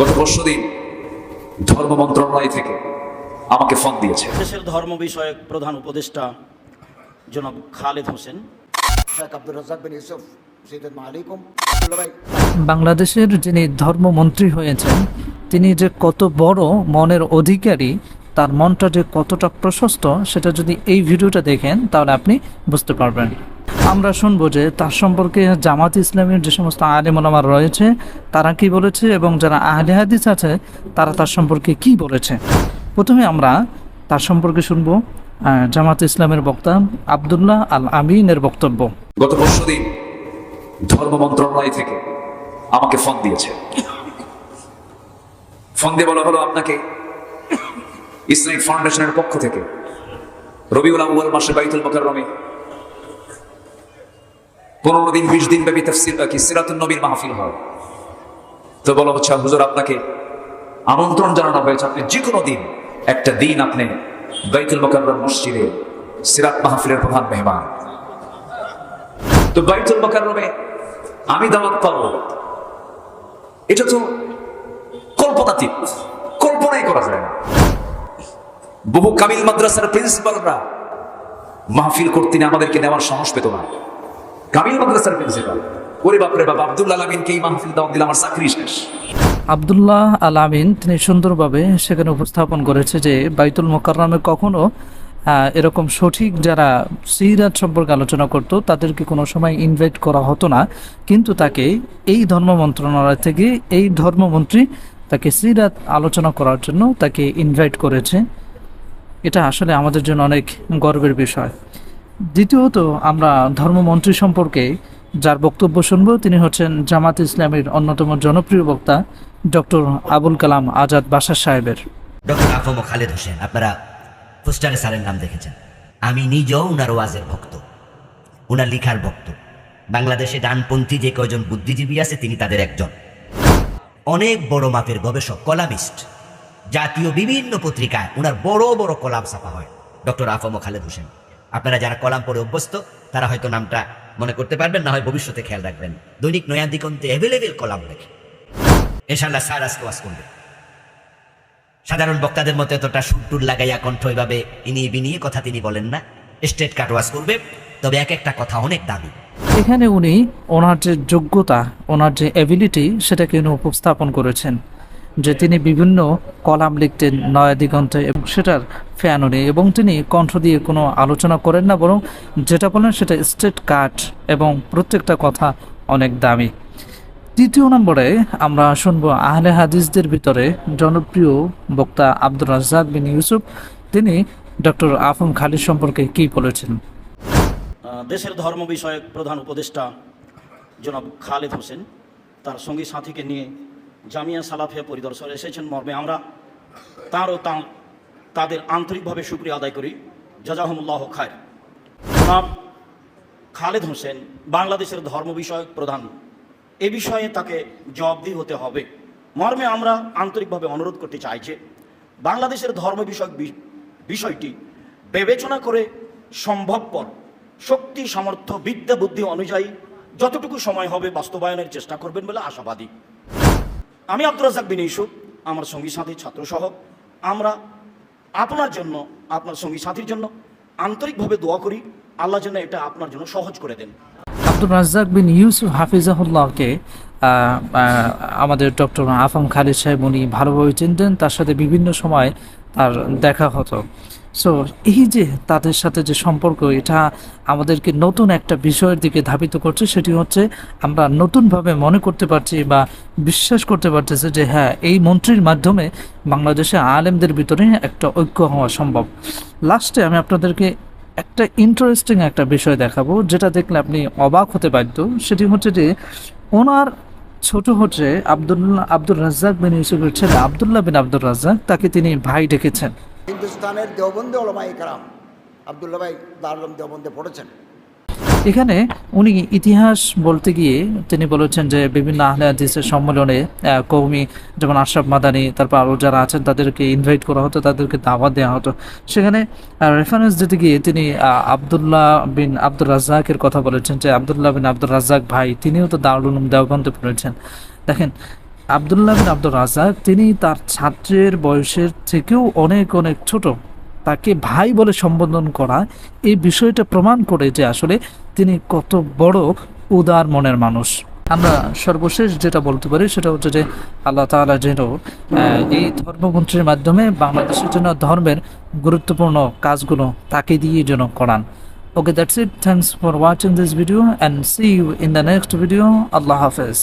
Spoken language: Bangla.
গত পরশু দিন ধর্ম মন্ত্রণালয় থেকে আমাকে ফোন দিয়েছে। দেশের ধর্ম বিষয়ক প্রধান উপদেষ্টা জনাব খালেদ হোসেন। শেখ আব্দুল রাজাক বিন ইউসুফ বাংলাদেশের যিনি ধর্মমন্ত্রী হয়েছেন তিনি যে কত বড় মনের অধিকারী তার মনটা যে কতটা প্রশস্ত সেটা যদি এই ভিডিওটা দেখেন তাহলে আপনি বুঝতে পারবেন। আমরা শুনব যে তার সম্পর্কে জামাত ইসলামের যে সমস্ত আলেমলামার রয়েছে, তারা কি বলেছে এবং যারা আহলে হাদিস আছে, তারা তার সম্পর্কে কি বলেছে? প্রথমে আমরা তার সম্পর্কে শুনব জামাত ইসলামের বক্তা আবদুল্লাহ আল আমিনের বক্তব্য। গত পরশু দিন ধর্ম মন্ত্রণালয় থেকে আমাকে ফোন দিয়েছে। ফোন দিয়ে বলা হলো, আপনাকে ইসলামিক ফাউন্ডেশনের পক্ষ থেকে রবিউল আউ্বাল মাসে বাইতুল মোকাররমে পনেরো দিন, বিশ দিন ব্যাপী তফসিল কি সিরাতুল নবীর মাহফিল হয়। তো বলা হচ্ছে, হুজুর, আপনাকে আমন্ত্রণ জানানো হয়েছে, আপনি যে কোনো দিন, একটা দিন আপনি বাইতুল মোকাররম মসজিদে সিরাত মাহফিলের প্রধান মেহমান। তো বাইতুল মোকাররমে আমি দাওয়াত পাবো। এটা তো কল্পনাতীত কল্পনাই করা যায় না। বহু কামিল মাদ্রাসার প্রিন্সিপালরা মাহফিল করতে আমাদেরকে নেওয়ার সাহস পেত না। কামিল মাদ্রাসার প্রিন্সিপাল। ওরে বাপরে বাবা আব্দুল আলমিনকে এই মাহফিল দাওয়াত দিলে আমার চাকরি শেষ। আবদুল্লাহ আল আমিন, তিনি সুন্দরভাবে সেখানে উপস্থাপন করেছে যে বাইতুল মোকাররমে কখনো এরকম সঠিক যারা সিরাত সম্পর্কে আলোচনা করত, তাদেরকে কোনো সময় ইনভাইট করা হতো না। কিন্তু তাকে এই ধর্ম মন্ত্রণালয় থেকে এই ধর্মমন্ত্রী তাকে সিরাত আলোচনা করার জন্য তাকে ইনভাইট করেছে। এটা আসলে আমাদের জন্য অনেক গর্বের বিষয়। দ্বিতীয়ত, আমরা ধর্মমন্ত্রী সম্পর্কে যার বক্তব্য শুনব, তিনি হচ্ছেন জামাত ইসলামের অন্যতম জনপ্রিয় বক্তা, ডক্টর আবুল কালাম আজাদ বাসার সাহেবের। ডক্টর আফম খালেদ হোসেন, আপনারা পোস্টারে স্যারের নাম দেখেছেন। আমি নিজেও উনার ওয়াজের ভক্ত, উনার লিখার ভক্ত। বাংলাদেশে ডানপন্থী যে কয়জন বুদ্ধিজীবী আছে, তিনি তাদের একজন। অনেক বড় মাপের গবেষক, কলামিস্ট, জাতীয় বিভিন্ন পত্রিকায় উনার বড় বড় কলাম ছাপা হয়, ডক্টর আফম খালেদ হোসেন। আপনারা যারা কলাম পড়ে অভ্যস্ত, তারা হয়তো নামটা মনে করতে পারবেন, না হয় ভবিষ্যতে খেয়াল রাখবেন। দৈনিক নয়াদিগন্তে অ্যাভেলেবেল কলাম লেখে ইনশাল্লাহ স্যার আজকে ওয়াজ করবে। সাধারণ বক্তাদের মতো এতটা সুরটুর লাগাইয়া কণ্ঠ এভাবে ইনিয়ে বিনিয়ে কথা তিনি বলেন না। স্টেট কাটওয়াজ করবে, তবে এক একটা কথা অনেক দামি। এখানে উনি ওনার যে যোগ্যতা, ওনার যে অ্যাবিলিটি সেটাকে উনি উপস্থাপন করেছেন। যে তিনি বিভিন্ন কলাম লিখতেন, নয়া দিগন্তে, এবং সেটার ফ্যান উনি এবং তিনি কণ্ঠ দিয়ে কোনো আলোচনা করেন না, বরং যেটা বলেন সেটা স্টেট কাট এবং প্রত্যেকটা কথা অনেক দামি। তৃতীয় নম্বরে আমরা শুনব আহলে হাদিসদের ভিতরে জনপ্রিয় বক্তা আব্দুর রাজ্জাক বিন ইউসুফ। তিনি ডক্টর আফম খালিদ সম্পর্কে কি বলেছেন? দেশের ধর্ম বিষয়ক প্রধান উপদেষ্টা জনাব খালেদ হোসেন, তার সঙ্গী সাথীকে নিয়ে জামিয়া সালাফিয়া পরিদর্শন এসেছেন মর্মে আমরা তারও তা তাদের আন্তরিকভাবে সুক্রিয়া আদায় করি। জাজাহমুল্লাহ খায় জনাব খালেদ হোসেন, বাংলাদেশের ধর্ম বিষয়ক প্রধান। এ বিষয়ে তাকে জবাবদি হতে হবে। মর্মে আমরা আন্তরিকভাবে অনুরোধ করতে চাই যে, বাংলাদেশের ধর্ম বিষয়ক বিষয়টি বিবেচনা করে সম্ভবপর, শক্তি, সামর্থ্য, বিদ্যা, বুদ্ধি অনুযায়ী যতটুকু সময় হবে বাস্তবায়নের চেষ্টা করবেন বলে আশাবাদী। আমি আব্দুর রাজাক বিন ইউসুফ, আমার সঙ্গী সাথী, ছাত্রসহ। আমরা আপনার জন্য, আপনার সঙ্গী সাথীর জন্য আন্তরিকভাবে দোয়া করি। আল্লাহ যেন এটা আপনার জন্য সহজ করে দেন। আব্দুর রাজ্জাক বিন ইউসুফ হাফিজাহুল্লাহকে আমাদের ডক্টর আফাম খালিদ সাহেব উনি ভালোভাবে চিনতেন, তার সাথে বিভিন্ন সময় তার দেখা হতো। সো এই যে তাদের সাথে যে সম্পর্ক, এটা আমাদেরকে নতুন একটা বিষয়ের দিকে ধাবিত করছে, সেটি হচ্ছে আমরা নতুনভাবে মনে করতে পারছি বা বিশ্বাস করতে পারতেছি যে হ্যাঁ এই মন্ত্রীর মাধ্যমে বাংলাদেশে আলেমদের ভিতরে একটা ঐক্য হওয়া সম্ভব। লাস্টে আমি আপনাদেরকে একটা ইন্টারেস্টিং একটা বিষয় দেখাবো, যেটা দেখলে আপনি অবাক হতে বাধ্য সেটি হচ্ছে যে, ওনার ছোট হচ্ছে আবদুল্লাহ আব্দুল রাজ্জাক বিন ইউসুফের ছেলে আবদুল্লাহ বিন আব্দুল রাজ্জাক, তাকে তিনি ভাই ডেকেছেন। হিন্দুস্তানের দেওবন্দে ওলামাই কারাম, আবদুল্লাহ ভাই দারুলম দেওবন্দে পড়েছেন। এখানে উনি ইতিহাস বলতে গিয়ে তিনি বলেছেন যে বিভিন্ন আহলে হাদিসের সম্মেলনে কৌমি যেমন আশরাফ মাদানি, তারপর আরও যারা আছেন তাদেরকে ইনভাইট করা হতো, তাদেরকে দাওয়াত দেওয়া হতো। সেখানে রেফারেন্স দিতে গিয়ে তিনি আবদুল্লাহ বিন আব্দুর রাজ্জাকের কথা বলেছেন যে আবদুল্লাহ বিন আব্দুর রাজ্জাক ভাই, তিনিও তো দারুল উলুম দেওবন্দে পড়েছেন। দেখেন, আবদুল্লাহ বিন আব্দুল রাজাক তিনি তার ছাত্রের বয়সের থেকেও অনেক অনেক ছোট। তাকে ভাই বলে সম্বোধন করা এই বিষয়টা প্রমাণ করে যে আসলে তিনি কত বড় উদার মনের মানুষ। আমরা সর্বশেষ যেটা বলতে পারি সেটা হচ্ছে যে আল্লাহ তাআলা যেন এই ধর্মগ্রন্থের মাধ্যমে বাংলাদেশের জন্য ধর্মের গুরুত্বপূর্ণ কাজগুলো তাকে দিয়ে যেন করান। Okay that's it thanks for watching this video and see you in the next video আল্লাহ হাফেজ।